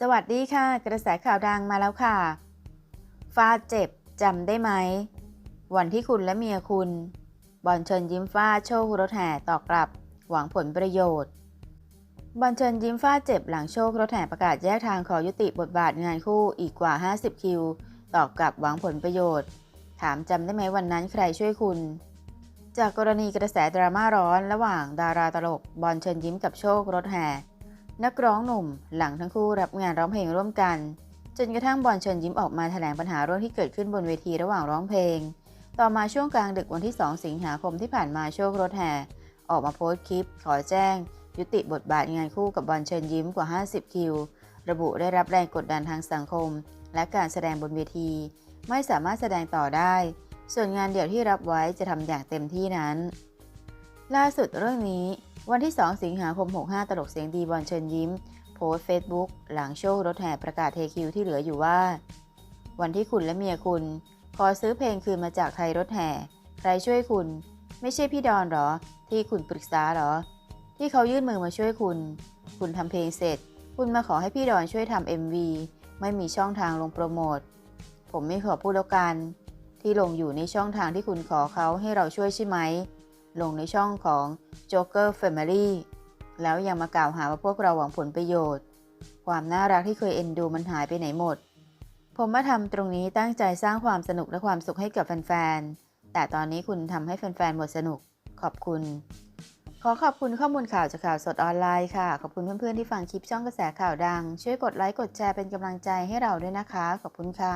สวัสดีค่ะ กระแสข่าวดังมาแล้วค่ะ ฟาดเจ็บจำได้ไหม วันที่คุณและเมียคุณ บอลเชิญยิ้มฟาดโชครถแห่ตอบกลับ หวังผลประโยชน์ บอลเชิญยิ้มฟาดเจ็บหลังโชครถแห่ประกาศแยกทางขอยุติบทบาทงานคู่อีกกว่า 50 คิว ตอบกลับหวังผลประโยชน์ ถามจำได้ไหมวันนั้นใครช่วยคุณ จากกรณีกระแสดราม่าร้อน ระหว่างดาราตลกบอลเชิญยิ้มกับโชครถแห่ นักร้องหนุ่ม หลังทั้งคู่รับงานร้องเพลงร่วมกัน จนกระทั่งบอลเชิญยิ้มออกมาแถลงปัญหาเรื่องที่เกิดขึ้นบนเวทีระหว่างร้องเพลง ต่อมาช่วงกลางดึกวันที่ 2 สิงหาคมที่ผ่านมาโชครถแห่ออกมาโพสต์คลิป ขอแจ้ง ยุติบทบาทงานคู่กับบอลเชิญยิ้มกว่า 50 คิว ระบุได้รับแรงกดดันทางสังคม และการแสดงบนเวที ไม่สามารถแสดงต่อได้ ส่วนงานเดี่ยวที่รับไว้จะทำอย่างเต็มที่นั้น ล่าสุดเรื่องนี้ วันที่ 2 สิงหาคม 65 ตลกเสียงดีบอลเชิญยิ้ม โพสเฟซบุ๊กหลังโชว์รถแห่ประกาศเทคิวที่เหลืออยู่ว่า วันที่คุณและเมียคุณ ขอซื้อเพลงคืนมาจากไทยรถแห่ ใครช่วยคุณ ไม่ใช่พี่ดอนหรอ ที่คุณปรึกษาหรอ ที่เขายื่นมือมาช่วยคุณ คุณทำเพลงเสร็จ คุณมาขอให้พี่ดอนช่วยทำ MV ไม่มีช่องทางลงโปรโมท ผมไม่ขอพูดแล้วกัน ที่ลงอยู่ในช่องทางที่คุณขอเขาให้เราช่วยใช่ไหม ลงในช่องของ Joker Family แล้วยังมากล่าวหาว่าพวกเราหวังผลประโยชน์ ความน่ารักที่เคยเอ็นดูมันหายไปไหนหมด ผมมาทำตรงนี้ตั้งใจสร้างความสนุกและความสุขให้กับแฟนๆ แต่ตอนนี้คุณทำให้แฟนๆหมดสนุก ขอบคุณ ขอขอบคุณข้อมูลข่าวจากข่าวสดออนไลน์ค่ะ ขอบคุณเพื่อนๆที่ฟังคลิปช่องกระแสข่าวดัง ช่วยกดไลค์กดแชร์เป็นกำลังใจให้เราด้วยนะคะ ขอบคุณค่ะ